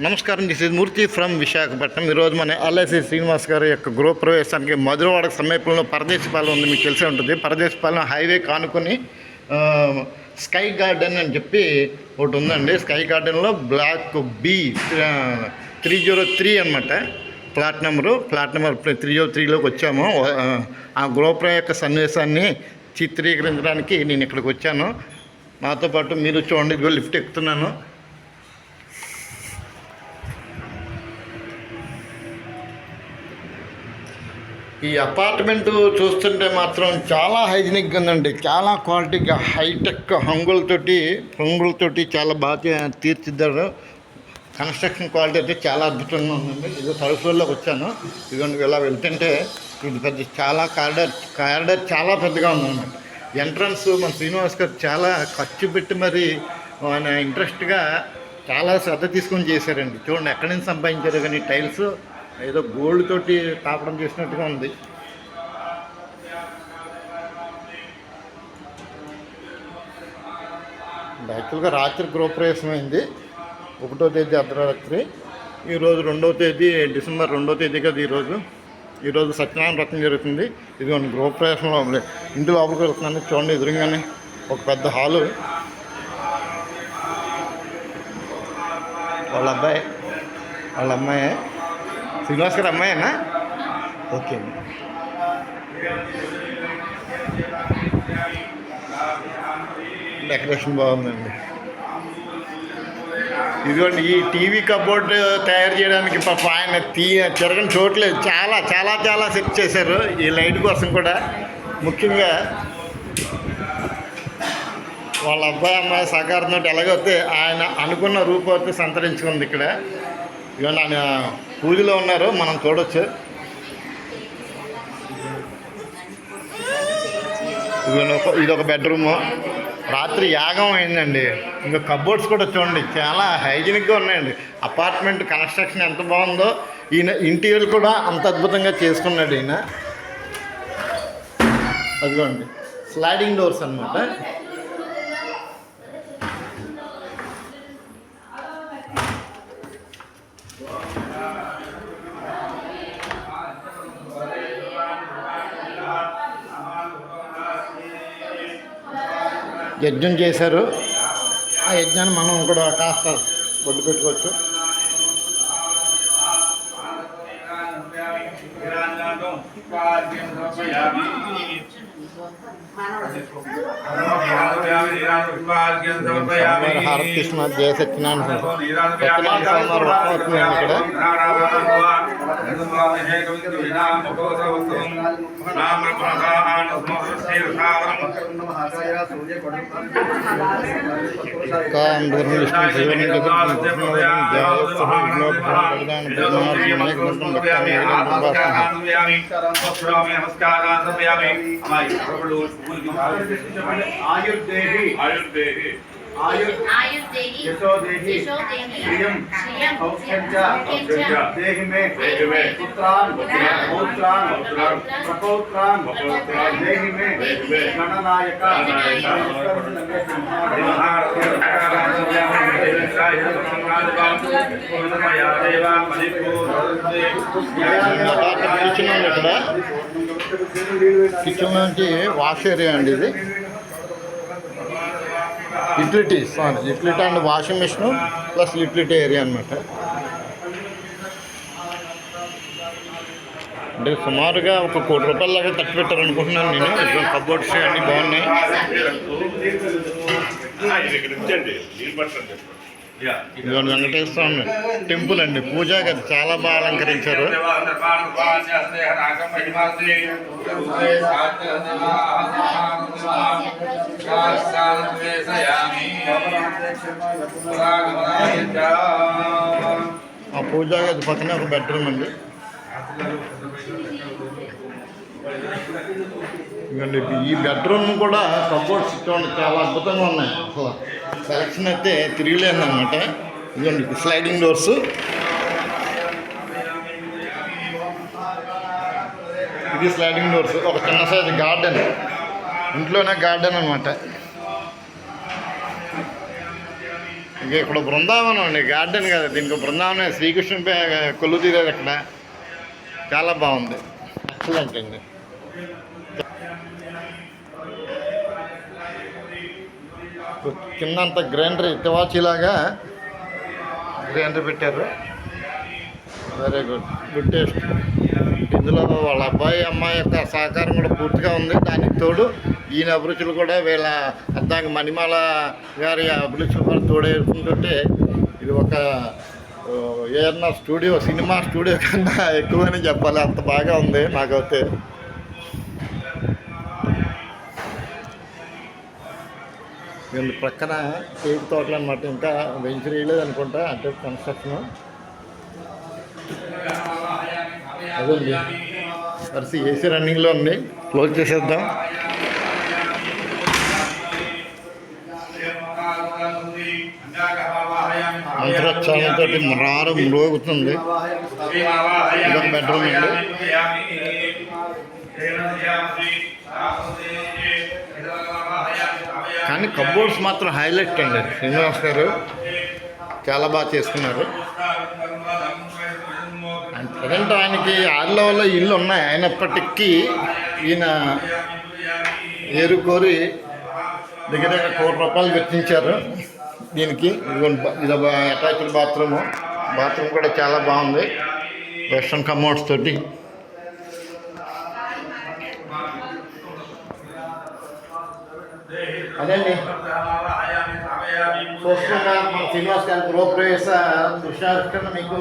నమస్కారం this is Murthy from Visakhapatnam. ఈరోజు మన ఎల్ఐసి శ్రీనివాస్ గారి యొక్క గృహప్రవేశానికి మధురవాడ సమీపంలో పరదేశపాలెం ఉంది మీకు తెలిసే ఉంటుంది. పరదేశపాలెం హైవే కానుకొని స్కై గార్డెన్ అని చెప్పి ఒకటి ఉందండి. స్కై గార్డెన్లో block B three zero three అనమాట plot number plot number three zero త్రీలోకి వచ్చాము. ఆ, ఆ యొక్క సన్నివేశాన్ని చిత్రీకరించడానికి నేను ఇక్కడికి వచ్చాను. నాతో పాటు మీరు చూడండి ఇదిగో లిఫ్ట్ ఎక్కుతున్నాను. ఈ అపార్ట్మెంట్ చూస్తుంటే మాత్రం చాలా హైజీనిక్గా ఉందండి. చాలా క్వాలిటీగా హైటెక్ హంగులతోటి హంగులతోటి చాలా బాగా తీర్చిద్దారు కన్స్ట్రక్షన్ క్వాలిటీ అయితే చాలా అద్భుతంగా ఉందండి. ఇది థర్డ్ వచ్చాను. ఇదిగోండి ఇలా వెళ్తుంటే ఇది పెద్ద చాలా కారిడార్ కారిడార్ చాలా పెద్దగా ఉందన్నమాట. ఎంట్రన్స్ మన శ్రీనివాస్ గారు చాలా ఖర్చు పెట్టి మరి ఆయన ఇంట్రెస్ట్గా చాలా శ్రద్ధ తీసుకొని చేశారండి. చూడండి ఎక్కడి నుంచి సంపాదించారు కానీ టైల్స్ ఏదో గోల్డ్ తోటి తాపడం చేసినట్టుగా ఉంది. యాక్చువల్గా రాత్రి గృహప్రవేశం అయింది ఒకటో తేదీ అర్ధరాత్రి. ఈరోజు రెండవ తేదీ డిసెంబర్ రెండో తేదీ కదా ఈరోజు. ఈరోజు సత్యనారాయణ వ్రతం జరుగుతుంది. ఇది మన గృహప్రవేశంలో ఉంది. ఇంటి లోపలికి వెళ్తున్నాను. చూడండి ఎదురుగానే ఒక పెద్ద హాలు. వాళ్ళ అబ్బాయి వాళ్ళ అమ్మాయి శ్రీనివాస్ గారు అమ్మాయేనా? ఓకే అండి. డెకరేషన్ బాగుందండి. ఇదిగోండి ఈ టీవీ కబోర్డ్ తయారు చేయడానికి పాప ఆయన తీ తిరగని చూడలేదు చాలా చాలా చాలా సెట్ చేశారు ఈ లైట్ కోసం కూడా. ముఖ్యంగా వాళ్ళ అబ్బాయి అమ్మాయి సహకారంతో ఎలాగైతే ఆయన అనుకున్న రూపవతి సంతరించుకుంది ఇక్కడ. ఇవన్నీ ఆయన పూజలో ఉన్నారు మనం చూడొచ్చు. ఇది ఒక బెడ్రూము రాత్రి యాగం అయిందండి. ఇంకా కబోర్డ్స్ కూడా చూడండి చాలా హైజీనిక్గా ఉన్నాయండి. అపార్ట్మెంట్ కన్స్ట్రక్షన్ ఎంత బాగుందో ఈయన ఇంటీరియర్ కూడా అంత అద్భుతంగా చేసుకున్నాడు ఈయన. అదిగోండి స్లైడింగ్ డోర్స్ అన్నమాట. యజ్ఞం చేశారు. ఆ యజ్ఞాన్ని మనం కూడా కాస్త బొడ్డు పెట్టుకోవచ్చు. స్వామివారి హారతి కృష్ణ జయ సత్యనారాయణ సత్యనారాయణ స్వామి వారి వ్రతం అవుతుందండి ఇక్కడ కాం आयुर्देहि आयुर्देहि आयुर्देहि यशोदेहि श्रियं सौख्यं च देहि मे देहि मे पुत्रान् पौत्रान् प्रपौत्रान् प्रपौत्रान् देहि मे देहि मे गणनायक गणनायक కిచెన్ ఉంది ఇక్కడ కిచెన్ నుంచి వాష్ ఏరియా అండి ఇది. Utility sorry utility and washing machine plus utility area అనమాట అంటే సుమారుగా ఒక కోటి రూపాయల దాకా తట్టు పెట్టారు అనుకుంటున్నాను నేను. ఇక్కడ కబోర్డ్స్ అన్నీ బాగున్నాయి. ఇదిగోండి వెంకటేశ్వర స్వామి టెంపుల్ అండి. పూజా గది చాలా బాగా అలంకరించారు. ఆ పూజా గది పక్కనే ఒక బెడ్రూమ్ అండి. ఇదిగోండి ఈ బెడ్రూమ్ కూడా సపోర్ట్ చూడండి చాలా అద్భుతంగా ఉన్నాయి. అసలు సెలక్షన్ అయితే తిరిగిలేదు అనమాట ఇదిగోండి స్లైడింగ్ డోర్స్ ఇది స్లైడింగ్ డోర్స్ ఒక చిన్న సైజు గార్డెన్ ఇంట్లోనే గార్డెన్ అనమాట ఇక ఇక్కడ బృందావనం అండి గార్డెన్ కదా. దీనికి బృందావనం శ్రీకృష్ణ కొల్లు తీరేది అక్కడ. చాలా బాగుంది. ఎక్సలెంట్ అండి. కిందంత గ్రైండర్ ఇతవాచిలాగా గ్రైండర్ పెట్టారు. వెరీ గుడ్ గుడ్ టేస్ట్ ఇందులో వాళ్ళ అబ్బాయి అమ్మాయి యొక్క సహకారం కూడా పూర్తిగా ఉంది. దానికి తోడు ఈయన అభిరుచులు కూడా వీళ్ళ అర్థానికి మణిమాల గారి అభిరుచులు కూడా తోడేసుకుంటుంటే ఇది ఒక ఏదన్నా స్టూడియో సినిమా స్టూడియో కన్నా ఎక్కువని చెప్పాలి. అంత బాగా ఉంది నాకైతే వీళ్ళ ప్రక్కన తేపు తోటలు అనమాట ఇంకా వెంచర్ వేయలేదు అనుకుంటా అంటే కన్స్ట్రక్షన్ అదండి వరుస ఏసీ రన్నింగ్లో ఉంది. క్లోజ్ చేసేద్దాం. మంత్రోచ్చారణతో రారు మ్రోగుతుంది ఇదొక బెడ్రూమ్ అండి. కానీ కబోర్డ్స్ మాత్రం హైలైట్ అండి శ్రీనివాస్ గారు చాలా బాగా చేసుకున్నారు అండ్ ప్రజెంట్ ఆయనకి ఆరులో వల్ల ఇల్లు ఉన్నాయి. అయినప్పటికీ ఈయన ఏరుకోరి దగ్గర దగ్గర కోటి రూపాయలు వెచ్చించారు. దీనికి ఇదిగోండి ఇది అటాచ్డ్ బాత్రూమ్. బాత్రూమ్ కూడా చాలా బాగుంది. వెస్ట్రన్ కమోడ్స్ తోటి. అదండి చూస్తున్న మన శ్రీనివాస్ గారి గృహప్రవేశ దృశ్యావిష్కరణ మీకు